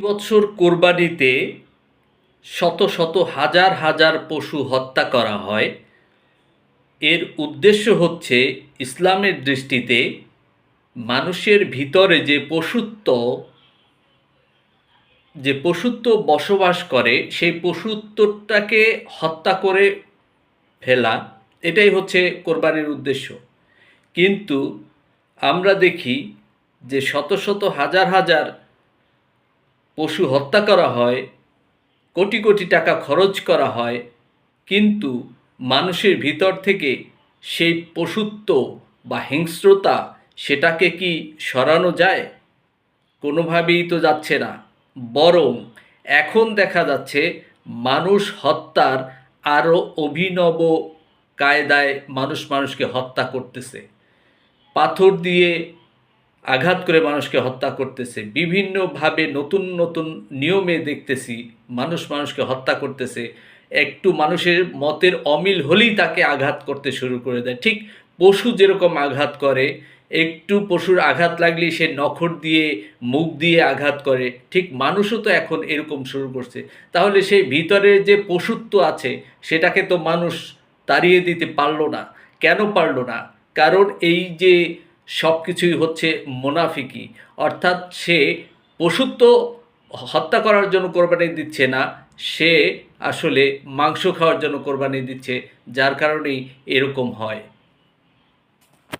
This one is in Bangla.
বছর কোরবানিতে শত শত হাজার হাজার পশু হত্যা করা হয়। এর উদ্দেশ্য হচ্ছে ইসলামের দৃষ্টিতে মানুষের ভিতরে যে পশুত্ব যে পশুত্ব বসবাস করে, সেই পশুত্বটাকে হত্যা করে ফেলা, এটাই হচ্ছে কোরবানির উদ্দেশ্য। কিন্তু আমরা দেখি যে শত শত হাজার হাজার পশু হত্যা করা হয়, কোটি কোটি টাকা খরচ করা হয়, কিন্তু মানুষের ভিতর থেকে সেই পশুত্ব বা হিংস্রতা সেটাকে কি সরানো যায়? কোনোভাবেই তো যাচ্ছে না। বরং এখন দেখা যাচ্ছে মানুষ হত্যার আরও অভিনব কায়দায় মানুষ মানুষকে হত্যা করতেছে। পাথর দিয়ে আঘাত করে মানুষকে হত্যা করতেছে। বিভিন্নভাবে নতুন নতুন নিয়মে দেখতেছি মানুষ মানুষকে হত্যা করতেছে। একটু মানুষের মতের অমিল হলেই তাকে আঘাত করতে শুরু করে দেয়। ঠিক পশু যেরকম আঘাত করে, একটু পশুর আঘাত লাগলেই সে নখর দিয়ে, মুখ দিয়ে আঘাত করে। ঠিক মানুষও তো এখন এরকম শুরু করছে। তাহলে সেই ভিতরের যে পশুত্ব আছে, সেটাকে তো মানুষ তাড়িয়ে দিতে পারল না। কেন পারল না? কারণ এই যে সব কিছুই হচ্ছে মোনাফিকি। অর্থাৎ সে পশুত্ব হত্যা করার জন্য কোরবানি দিচ্ছে না, সে আসলে মাংস খাওয়ার জন্য কোরবানি দিচ্ছে, যার কারণেই এরকম হয়।